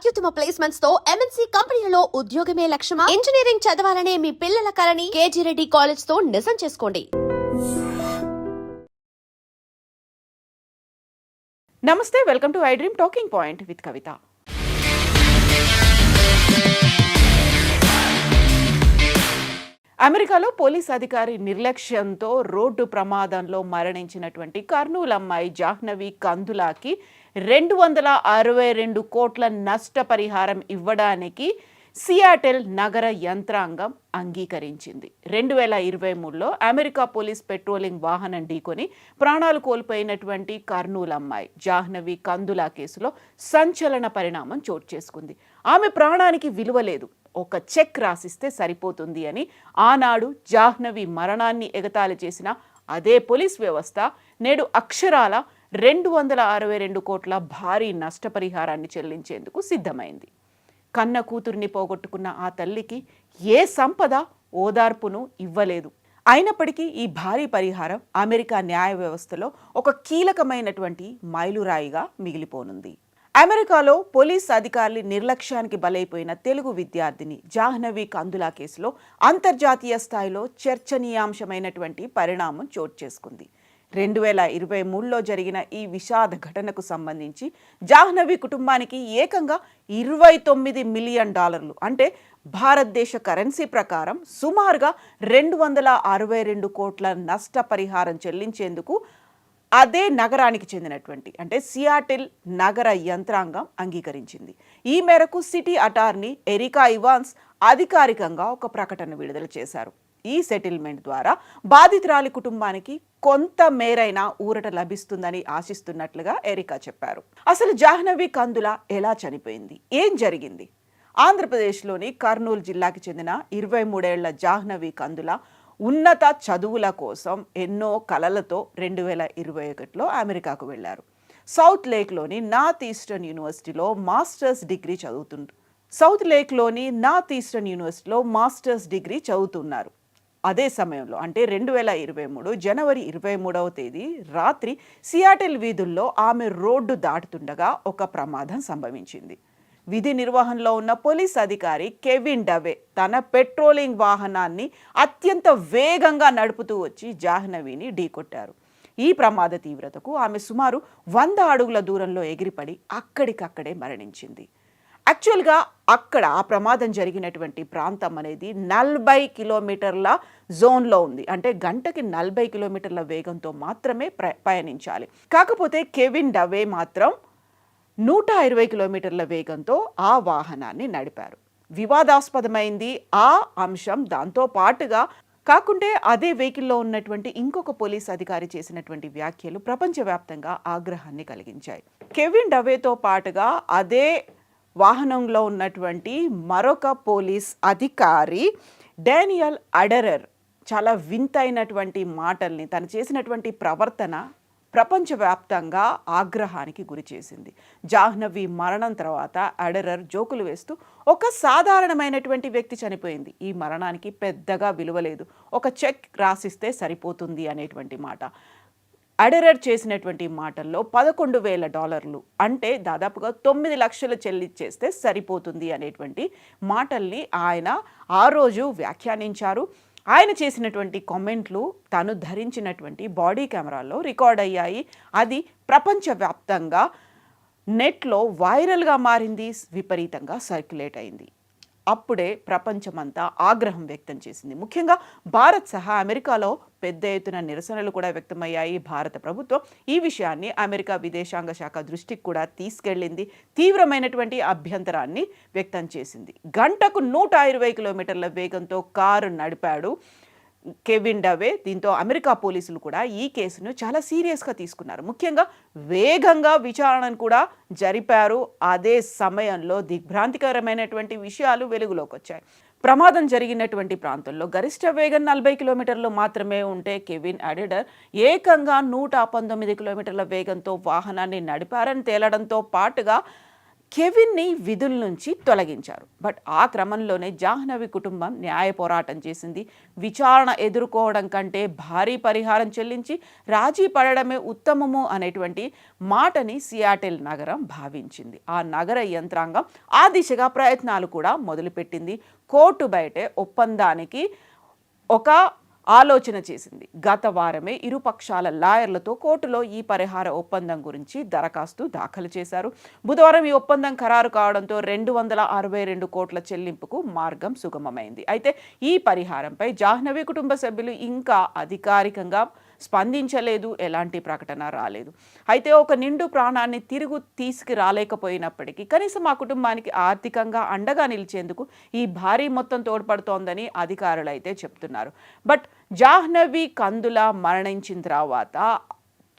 అత్యుత్తమ ప్లేస్మెంట్స్తో ఎంఎన్సీ కంపెనీలలో ఉద్యోగమే లక్ష్యమా? ఇంజనీరింగ్ చదవాలనే మీ పిల్లల కలని కేజీ రెడ్డి కాలేజ్తో నిజం చేసుకోండి. నమస్తే welcome to I dream talking point with Kavitha అమెరికాలో పోలీస్ అధికారి నిర్లక్ష్యంతో రోడ్డు ప్రమాదంలో మరణించినటువంటి కర్నూలు అమ్మాయి జాహ్నవి కందులాకి రెండు వందల అరవై రెండు కోట్ల నష్టపరిహారం ఇవ్వడానికి సియాటెల్ నగర యంత్రాంగం అంగీకరించింది. రెండు వేల ఇరవై మూడులో అమెరికా పోలీస్ పెట్రోలింగ్ వాహనం ఢీకొని ప్రాణాలు కోల్పోయినటువంటి కర్నూలు అమ్మాయి జాహ్నవి కందులా కేసులో సంచలన పరిణామం చోటు చేసుకుంది. ఆమె ప్రాణానికి విలువ లేదు. ఒక చెక్ రాసిస్తే సరిపోతుంది అని ఆనాడు జాహ్నవి మరణాన్ని ఎగతాళి చేసిన అదే పోలీస్ వ్యవస్థ నేడు అక్షరాల రెండు వందల అరవై రెండు కోట్ల భారీ నష్టపరిహారాన్ని చెల్లించేందుకు సిద్ధమైంది. కన్న కూతురిని పోగొట్టుకున్న ఆ తల్లికి ఏ సంపద ఓదార్పును ఇవ్వలేదు. అయినప్పటికీ ఈ భారీ పరిహారం అమెరికా న్యాయ వ్యవస్థలో ఒక కీలకమైనటువంటి మైలురాయిగా మిగిలిపోనుంది. అమెరికాలో పోలీస్ అధికారులు నిర్లక్ష్యానికి బలైపోయిన తెలుగు విద్యార్థిని జాహ్నవి కందులా కేసులో అంతర్జాతీయ స్థాయిలో చర్చనీయాంశమైనటువంటి పరిణామం చోటు చేసుకుంది. రెండు వేల ఇరవై మూడులో జరిగిన ఈ విషాద ఘటనకు సంబంధించి జాహ్నవి కుటుంబానికి ఏకంగా ఇరవై తొమ్మిది మిలియన్ డాలర్లు అంటే భారతదేశ కరెన్సీ ప్రకారం సుమారుగా రెండు వందల అరవై రెండు కోట్ల నష్టపరిహారం చెల్లించేందుకు అదే నగరానికి చెందినటువంటి అంటే సియాటిల్ నగర యంత్రాంగం అంగీకరించింది. ఈ మేరకు సిటీ అటార్నీ ఎరికా ఇవాన్స్ అధికారికంగా ఒక ప్రకటన విడుదల చేశారు. ఈ సెటిల్మెంట్ ద్వారా బాధితురాలి కుటుంబానికి కొంత మేరైన ఊరట లభిస్తుందని ఆశిస్తున్నట్లుగా ఎరికా చెప్పారు. అసలు జాహ్నవి కందుల ఎలా చనిపోయింది? ఏం జరిగింది? ఆంధ్రప్రదేశ్లోని కర్నూలు జిల్లాకి చెందిన ఇరవై మూడేళ్ళ జాహ్నవి కందుల ఉన్నత చదువుల కోసం ఎన్నో కలలతో రెండు వేల ఇరవై ఒకటిలో అమెరికాకు వెళ్ళారు. సౌత్ లేక్లోని నార్త్ ఈస్టర్న్ యూనివర్సిటీలో మాస్టర్స్ డిగ్రీ చదువుతుండ్రు సౌత్ లేక్లోని నార్త్ ఈస్టర్న్ యూనివర్సిటీలో మాస్టర్స్ డిగ్రీ చదువుతున్నారు. అదే సమయంలో అంటే రెండు వేల ఇరవై మూడు జనవరి ఇరవై మూడవ తేదీ రాత్రి సియాటిల్ వీధుల్లో ఆమె రోడ్డు దాటుతుండగా ఒక ప్రమాదం సంభవించింది. విధి నిర్వహణలో ఉన్న పోలీస్ అధికారి కెవిన్ డవే తన పెట్రోలింగ్ వాహనాన్ని అత్యంత వేగంగా నడుపుతూ వచ్చి జాహ్నవిని ఢీకొట్టారు. ఈ ప్రమాద తీవ్రతకు ఆమె సుమారు వంద అడుగుల దూరంలో ఎగిరిపడి అక్కడికక్కడే మరణించింది. యాక్చువల్గా అక్కడ ఆ ప్రమాదం జరిగినటువంటి ప్రాంతం అనేది నలభై కిలోమీటర్ల జోన్లో ఉంది. అంటే గంటకి నలభై కిలోమీటర్ల వేగంతో మాత్రమే ప్ర పయనించాలి కాకపోతే కెవిన్ డవే మాత్రం నూట ఇరవై కిలోమీటర్ల వేగంతో ఆ వాహనాన్ని నడిపారు. వివాదాస్పదమైంది ఆ అంశం. దాంతో పాటుగా కాకుంటే అదే వెహికల్లో ఉన్నటువంటి ఇంకొక పోలీస్ అధికారి చేసినటువంటి వ్యాఖ్యలు ప్రపంచవ్యాప్తంగా ఆగ్రహాన్ని కలిగించాయి. కెవిన్ డవేతో పాటుగా అదే వాహనంలో ఉన్నటువంటి మరొక పోలీస్ అధికారి డానియల్ అడరర్ చాలా వింతైనటువంటి మాటల్ని తను చేసినటువంటి ప్రవర్తన ప్రపంచవ్యాప్తంగా ఆగ్రహానికి గురి చేసింది. జాహ్నవి మరణం తర్వాత అడరర్ జోకులు వేస్తూ ఒక సాధారణమైనటువంటి వ్యక్తి చనిపోయింది. ఈ మరణానికి పెద్దగా విలువలేదు. ఒక చెక్ రాసిస్తే సరిపోతుంది అనేటువంటి మాట. అడరర్ చేసినటువంటి మాటల్లో పదకొండు వేల డాలర్లు అంటే దాదాపుగా తొమ్మిది లక్షలు చెల్లించేస్తే సరిపోతుంది అనేటువంటి మాటల్ని ఆయన ఆ రోజు వ్యాఖ్యానించారు. ఆయన చేసినటువంటి కామెంట్లు తను ధరించినటువంటి బాడీ కెమెరాలో రికార్డ్ అయ్యాయి. అది ప్రపంచవ్యాప్తంగా నెట్లో వైరల్గా మారింది విపరీతంగా సర్క్యులేట్ అయింది. అప్పుడే ప్రపంచమంతా ఆగ్రహం వ్యక్తం చేసింది. ముఖ్యంగా భారత్ సహా అమెరికాలో పెద్ద ఎత్తున నిరసనలు కూడా వ్యక్తమయ్యాయి. భారత ప్రభుత్వం ఈ విషయాన్ని అమెరికా విదేశాంగ శాఖ దృష్టికి కూడా తీసుకెళ్ళింది. తీవ్రమైనటువంటి అభ్యంతరాన్ని వ్యక్తం చేసింది. గంటకు నూట ఇరవై కిలోమీటర్ల వేగంతో కారు నడిపాడు కెవిన్ డవే దీంతో అమెరికా పోలీసులు కూడా ఈ కేసును చాలా సీరియస్గా తీసుకున్నారు. ముఖ్యంగా వేగంగా విచారణను కూడా జరిపారు. అదే సమయంలో దిగ్భ్రాంతికరమైనటువంటి విషయాలు వెలుగులోకి వచ్చాయి. ప్రమాదం జరిగినటువంటి ప్రాంతంలో గరిష్ట వేగం నలభై కిలోమీటర్లు మాత్రమే ఉంటే కెవిన్ అడిడర్ ఏకంగా నూట పంతొమ్మిది కిలోమీటర్ల వేగంతో వాహనాన్ని నడిపారని తేలడంతో పాటుగా కెవిన్ని విధుల నుంచి తొలగించారు. బట్ ఆ క్రమంలోనే జాహ్నవి కుటుంబం న్యాయ పోరాటం చేసింది. విచారణ ఎదుర్కోవడం కంటే భారీ పరిహారం చెల్లించి రాజీ పడడమే ఉత్తమము అనేటువంటి మాటని సియాటెల్ నగరం భావించింది. ఆ నగర యంత్రాంగం ఆ దిశగా ప్రయత్నాలు కూడా మొదలుపెట్టింది. కోర్టు బయటే ఒప్పందానికి ఒక ఆలోచన చేసింది. గత వారమే ఇరు పక్షాల లాయర్లతో కోర్టులో ఈ పరిహార ఒప్పందం గురించి దరఖాస్తు దాఖలు చేశారు. బుధవారం ఈ ఒప్పందం ఖరారు కావడంతో రెండు వందల అరవై రెండు కోట్ల చెల్లింపుకు మార్గం సుగమమైంది. అయితే ఈ పరిహారంపై జాహ్నవి కుటుంబ సభ్యులు ఇంకా అధికారికంగా స్పందించలేదు ఎలాంటి ప్రకటన రాలేదు. అయితే ఒక నిండు ప్రాణాన్ని తిరుగు తీసుకురాలేకపోయినప్పటికీ కనీసం ఆ కుటుంబానికి ఆర్థికంగా అండగా నిలిచేందుకు ఈ భారీ మొత్తం తోడ్పడుతోందని అధికారులు అయితే చెప్తున్నారు. బట్ జాహ్నవి కందుల మరణించిన తర్వాత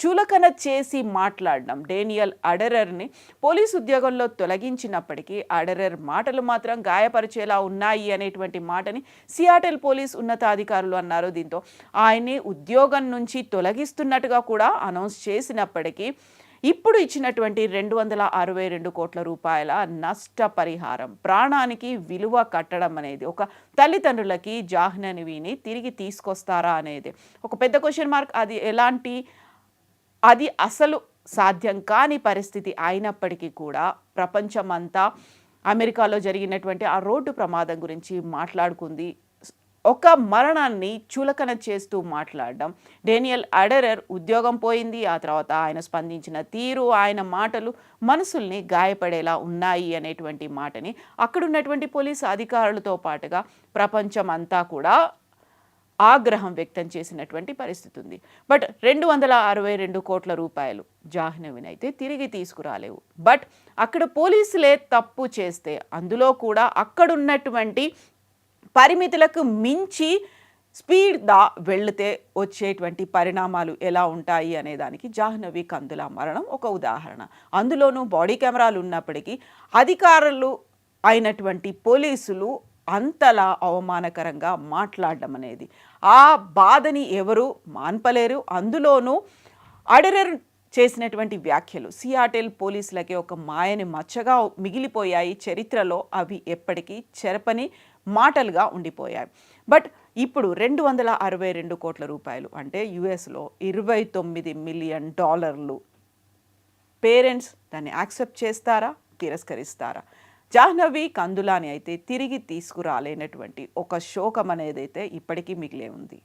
చులకన చేసి మాట్లాడడం. డేనియల్ అడరర్ని పోలీస్ ఉద్యోగంలో తొలగించినప్పటికీ అడరర్ మాటలు మాత్రం గాయపరిచేలా ఉన్నాయి అనేటువంటి మాటని సియాటెల్ పోలీస్ ఉన్నతాధికారులు అన్నారు. దీంతో ఆయన్ని ఉద్యోగం నుంచి తొలగిస్తున్నట్టుగా కూడా అనౌన్స్ చేసినప్పటికీ ఇప్పుడు ఇచ్చినటువంటి రెండు వందల అరవై రెండు కోట్ల రూపాయల నష్టపరిహారం ప్రాణానికి విలువ కట్టడం అనేది ఒక తల్లిదండ్రులకి జాహ్నవిని తిరిగి తీసుకొస్తారా అనేది. ఒక పెద్ద క్వశ్చన్ మార్క్ అది ఎలాంటి అది అసలు సాధ్యం కాని పరిస్థితి అయినప్పటికీ కూడా ప్రపంచమంతా అమెరికాలో జరిగినటువంటి ఆ రోడ్డు ప్రమాదం గురించి మాట్లాడుకుంది. ఒక మరణాన్ని చులకన చేస్తూ మాట్లాడడం. డేనియల్ అడరర్ ఉద్యోగం పోయింది. ఆ తర్వాత ఆయన స్పందించిన తీరు ఆయన మాటలు మనసుల్ని గాయపడేలా ఉన్నాయి అనేటువంటి మాటని అక్కడున్నటువంటి పోలీసు అధికారులతో పాటుగా ప్రపంచం అంతా కూడా ఆగ్రహం వ్యక్తం చేసినటువంటి పరిస్థితి ఉంది. బట్ రెండు వందల అరవై రెండు కోట్ల రూపాయలు జాహ్నవిని అయితే తిరిగి తీసుకురాలేవు. బట్ అక్కడ పోలీసులే తప్పు చేస్తే అందులో కూడా అక్కడున్నటువంటి పరిమితులకు మించి స్పీడ్ దా వెళితే వచ్చేటువంటి పరిణామాలు ఎలా ఉంటాయి అనే దానికి జాహ్నవి కందుల మరణం ఒక ఉదాహరణ. అందులోనూ బాడీ కెమెరాలు ఉన్నప్పటికీ అధికారులు అయినటువంటి పోలీసులు అంతలా అవమానకరంగా మాట్లాడడం అనేది. ఆ బాధని ఎవరు మాన్పలేరు. అందులోనూ అడరర్ చేసినటువంటి వ్యాఖ్యలు సియాటెల్ పోలీసులకి ఒక మాయని మచ్చగా మిగిలిపోయాయి చరిత్రలో అవి ఎప్పటికీ చెరపని మాటలుగా ఉండిపోయాయి. బట్ ఇప్పుడు రెండు వందల అరవై రెండు కోట్ల రూపాయలు అంటే యుఎస్లో ఇరవై తొమ్మిది మిలియన్ డాలర్లు. పేరెంట్స్ దాన్ని యాక్సెప్ట్ చేస్తారా? తిరస్కరిస్తారా? జాహ్నవి కందులాని అయితే తిరిగి తీసుకురాలేనటువంటి ఒక శోకం అనేది అయితే ఇప్పటికీ మిగిలే ఉంది.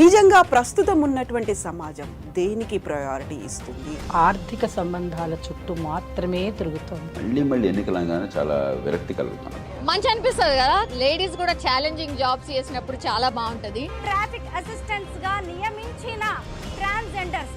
నిజంగా ప్రస్తుతం ఉన్నటువంటి సమాజం దేనికి ప్రయారిటీ ఇస్తుంది? ఆర్థిక సంబంధాల చుట్టూ మాత్రమే తిరుగుతోంది. మళ్ళీ మళ్ళీ ఎన్నికలంగానే చాలా విరక్తి కలుగుతున్నాం మంచి అనిపిస్తుంది కదా? లేడీస్ కూడా ఛాలెంజింగ్ జాబ్స్ చేసినప్పుడు చాలా బాగుంటది. ట్రాఫిక్ అసిస్టెంట్స్గా నియమించిన ట్రాన్స్జెండర్స్